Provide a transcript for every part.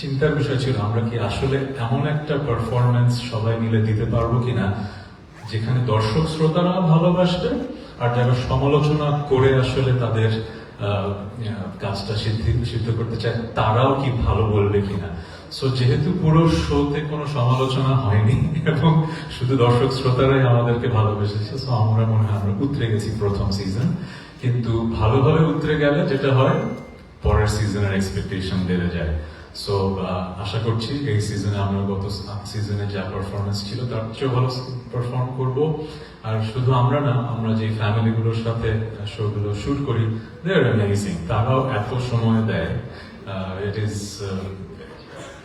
চিন্তার বিষয় ছিল, আমরা কি আসলে এমন একটা পারফরমেন্স সবাই মিলে দিতে পারব কিনা? যেখানে দর্শক শ্রোতারা ভালোবাসবে, আর যারা সমালোচনা করে আসলে তাদের কাজটা সিদ্ধি, সিদ্ধ করতে চায়, তারাও কি ভালো বলবে কিনা? সো যেহেতু পুরো শোতে কোনো সমালোচনা হয়নি, এবং শুধু দর্শক শ্রোতারাই আমাদেরকে ভালোবেসেছে সো আমরা মনে হয় আমরা উতরে গেছি প্রথম সিজন কিন্তু ভালোভাবে উতরে গেলে যেটা হয়, পরের সিজনের এক্সপেকটেশন বেড়ে যায়। সো আশা করছি এই সিজনে আমরা গত সিজনে যা পারফরমেন্স ছিল তার চেয়েও ভালো পারফর্ম করব। আর শুধু আমরা না, আমরা যে ফ্যামিলিগুলোর সাথে শোগুলো শুট করি দে আর অ্যামেজিং তারাও এত সময় দেয়। ইট ইজ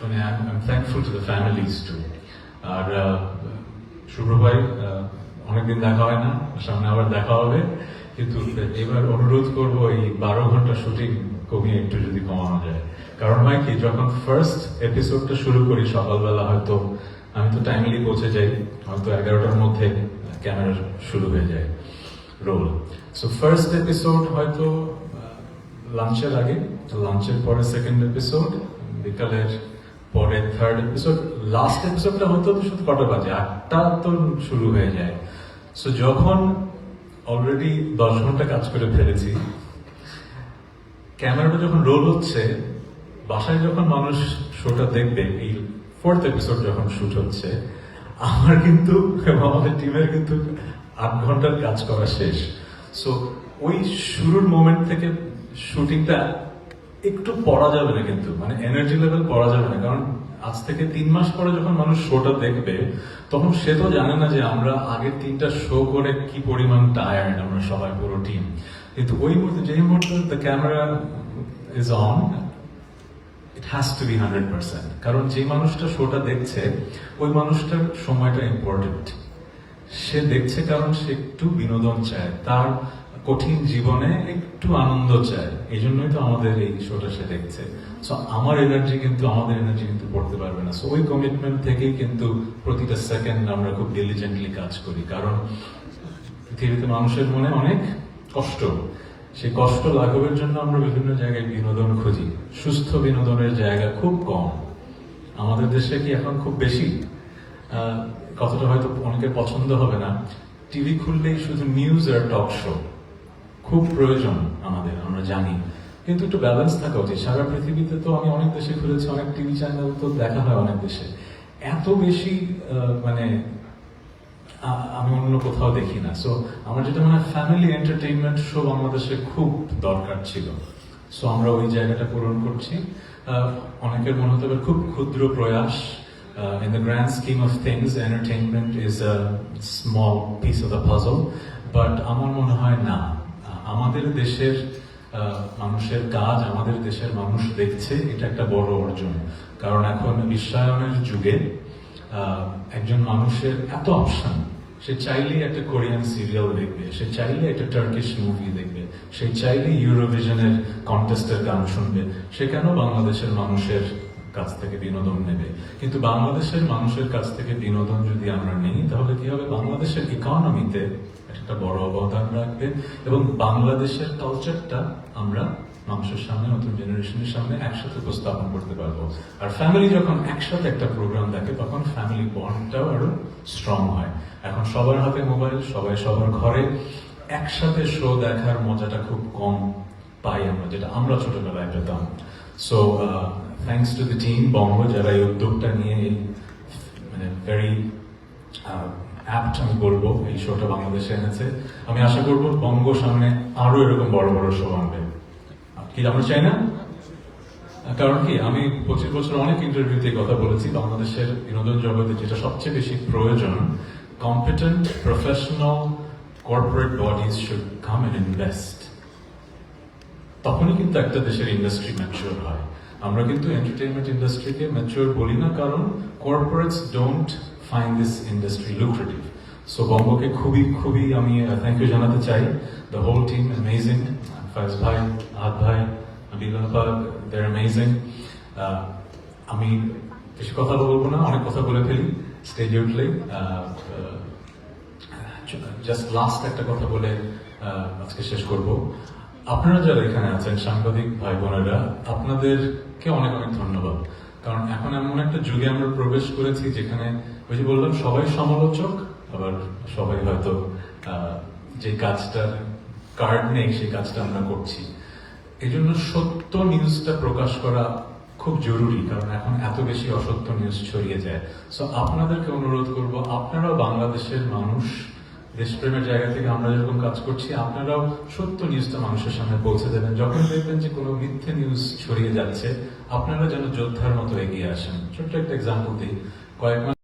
মানে I am thankful to the families to আর শুভ্র ভাই অনেকদিন দেখা হয় না, সামনে আবার দেখা হবে। কিন্তু এবার অনুরোধ করব এই বারো ঘণ্টা শুটিং কমিয়ে একটু যদি কমানো যায়। কারণ হয় কি, যখন ফার্স্ট এপিসোডটা শুরু করি সকালবেলা হয়তো, আমি তো টাইমলি পৌঁছে যাই, হয়তো এগারোটার মধ্যে ক্যামেরা শুরু হয়ে যায় রোল সো ফার্স্ট এপিসোড হয়তো লাঞ্চের আগে লাঞ্চের পরে সেকেন্ড এপিসোড বিকালের পরে থার্ড এপিসোড লাস্ট এপিসোডটা হয়তো শুধু কটা বাজে, আটটা তো শুরু হয়ে যায়। সো যখন অলরেডি দশ ঘণ্টা কাজ করে ফেলেছি ক্যামেরাটা যখন রোল হচ্ছে, বাসায় যখন মানুষ শোটা দেখবে, এই ফোর্থ এপিসোড যখন শুট হচ্ছে, আমার কিন্তু আমাদের টিমের কিন্তু আট ঘণ্টার কাজ করা শেষ। সো ওই শুরুর মোমেন্ট থেকে শুটিংটা একটু পড়া যাবে না কিন্তু মানে এনার্জি লেভেল পড়া যাবে না। কারণ আজ থেকে তিন মাস পরে যখন মানুষ শোটা দেখবে, তখন সে তো জানে না যে আমরা আগের তিনটা শো করে কি পরিমাণ টায়ার্ড আমরা সবাই, পুরো টিম কিন্তু ওই মুহূর্তে যেই মুহূর্তে the camera is on it has to be hundred percent কারণ যে মানুষটা শোটা দেখছে, ওই মানুষটার সময়টা ইম্পর্টেন্ট সে দেখছে কারণ সে একটু বিনোদন চায়। তার কঠিন জীবনে একটু আনন্দ চায়। এই জন্যই তো আমাদের এই শোটা সে দেখছে। সো আমার এনার্জি কিন্তু, আমাদের এনার্জি কিন্তু পড়তে পারবে না। সো ওই কমিটমেন্ট থেকেই কিন্তু প্রতিটা সেকেন্ড আমরা খুব ডিলিজেন্টলি কাজ করি। কারণ পৃথিবীতে মানুষের মনে অনেক কষ্ট। সেই কষ্ট লাঘবের জন্য আমরা বিভিন্ন জায়গায় বিনোদন খুঁজি। সুস্থ বিনোদনের জায়গা খুব কম। আমাদের দেশে কি এখন খুব বেশি? কথাটা হয়তো অনেকের পছন্দ হবে না। টিভি খুললেই শুধু নিউজ আর টক শো খুব প্রয়োজন আমাদের, আমরা জানি। কিন্তু একটু ব্যালেন্স থাকা উচিত। সারা পৃথিবীতে তো আমি অনেক দেশে ঘুরেছি, অনেক টিভি চ্যানেল তো দেখা হয় অনেক দেশে। এত বেশি মানে আমি অন্য কোথাও দেখি না। সো আমার যেটা মনে ফ্যামিলি এন্টারটেইনমেন্ট শো বাংলাদেশে খুব দরকার ছিল। সো আমরা ওই জায়গাটা পূরণ করছি। অনেকের মনে হতে পারে খুব ক্ষুদ্র প্রয়াস। In the grand scheme of things entertainment is a small piece of the puzzle but আমার মনে হয় না। আমাদের দেশের মানুষের কাজ, আমাদের দেশের মানুষ দেখছে, এটা একটা বড় অর্জন। কারণ এখন বিশ্বায়নের যুগে একজন মানুষের এত অপশন, সে চাইলেই একটা কোরিয়ান সিরিয়াল দেখবে, সে চাইলে একটা টার্কিশ মুভি দেখবে, সে চাইলে ইউরোভিশনের কন্টেস্টের গান শুনবে, সে কেন বাংলাদেশের মানুষের কাছ থেকে বিনোদন নেবে? কিন্তু বাংলাদেশের মানুষের কাছ থেকে বিনোদন যদি আমরা নেই, তাহলে কি হবে? বাংলাদেশের ইকোনমিতে একটা বড় অবদান রাখবে এবং বাংলাদেশের কালচারটা আমরা মানুষের সামনে, নতুন জেনারেশনের সামনে একসাথে উপস্থাপন করতে পারব। আর ফ্যামিলি যখন একসাথে একটা প্রোগ্রাম দেখে, তখন ফ্যামিলি বন্ডটাও আরও স্ট্রং হয়। এখন সবার হাতে মোবাইল সবাই সবার ঘরে। একসাথে শো দেখার মজাটা খুব কম পাই আমরা, যেটা আমরা ছোটবেলায় পেতাম। So thanks to the team Bongo যারা এই উদ্যোগটা নিয়ে মানে ভেরি অ্যাপ্ট আমি বলব, এই শোটা বাংলাদেশে এনেছে। আমি আশা করব বঙ্গ সামনে আরও এরকম বড় বড় শো আনবে। কি, আমরা চাই না? কারণ কি, আমি পঁচিশ বছর অনেক ইন্টারভিউতে কথা বলেছি, বাংলাদেশের বিনোদন জগতে যেটা সবচেয়ে বেশি প্রয়োজন competent professional corporate bodies should come and invest তখনই কিন্তু একটা দেশের ইন্ডাস্ট্রি ম্যাচিওর হয়। আমরা কিন্তু এন্টারটেনমেন্ট ইন্ডাস্ট্রিকে ম্যাচিওর বলি না, কারণ corporates don't find this industry lucrative so বঙ্গকে খুবই খুবই আমি থ্যাংক ইউ জানাতে চাই the whole team amazing Faiz ভাই আদ ভাই বিলাপা দেয়ার অ্যামেজিং আমি বেশি কথা বলব না অনেক কথা বলে ফেলি। স্টেজে উঠলেই জাস্ট লাস্ট একটা কথা বলে আহ, আজকে শেষ করব। আপনারা যারা এখানে আছেন সাংবাদিক ভাই বোনেরা আপনাদেরকে অনেক অনেক ধন্যবাদ। কারণ এখন এমন একটা যুগে আমরা প্রবেশ করেছি যেখানে ওই যে বললাম, সবাই সমালোচক, আবার সবাই হয়তো যে কাজটার কার্ড নেই, সেই কাজটা আমরা করছি। এই জন্য সত্য নিউজটা প্রকাশ করা খুব জরুরি, কারণ এখন এত বেশি অসত্য নিউজ ছড়িয়ে যায়। সো আপনাদেরকে অনুরোধ করব, আপনারাও বাংলাদেশের মানুষ দেশপ্রেমের জায়গা থেকে আমরা যেরকম কাজ করছি, আপনারাও সত্য নিউজটা মানুষের সামনে পৌঁছে দেবেন। যখন দেখবেন যে কোনো মিথ্যে নিউজ ছড়িয়ে যাচ্ছে, আপনারা যেন যোদ্ধার মতো এগিয়ে আসেন। ছোট্ট একটা এক্সাম্পল দিই। কয়েক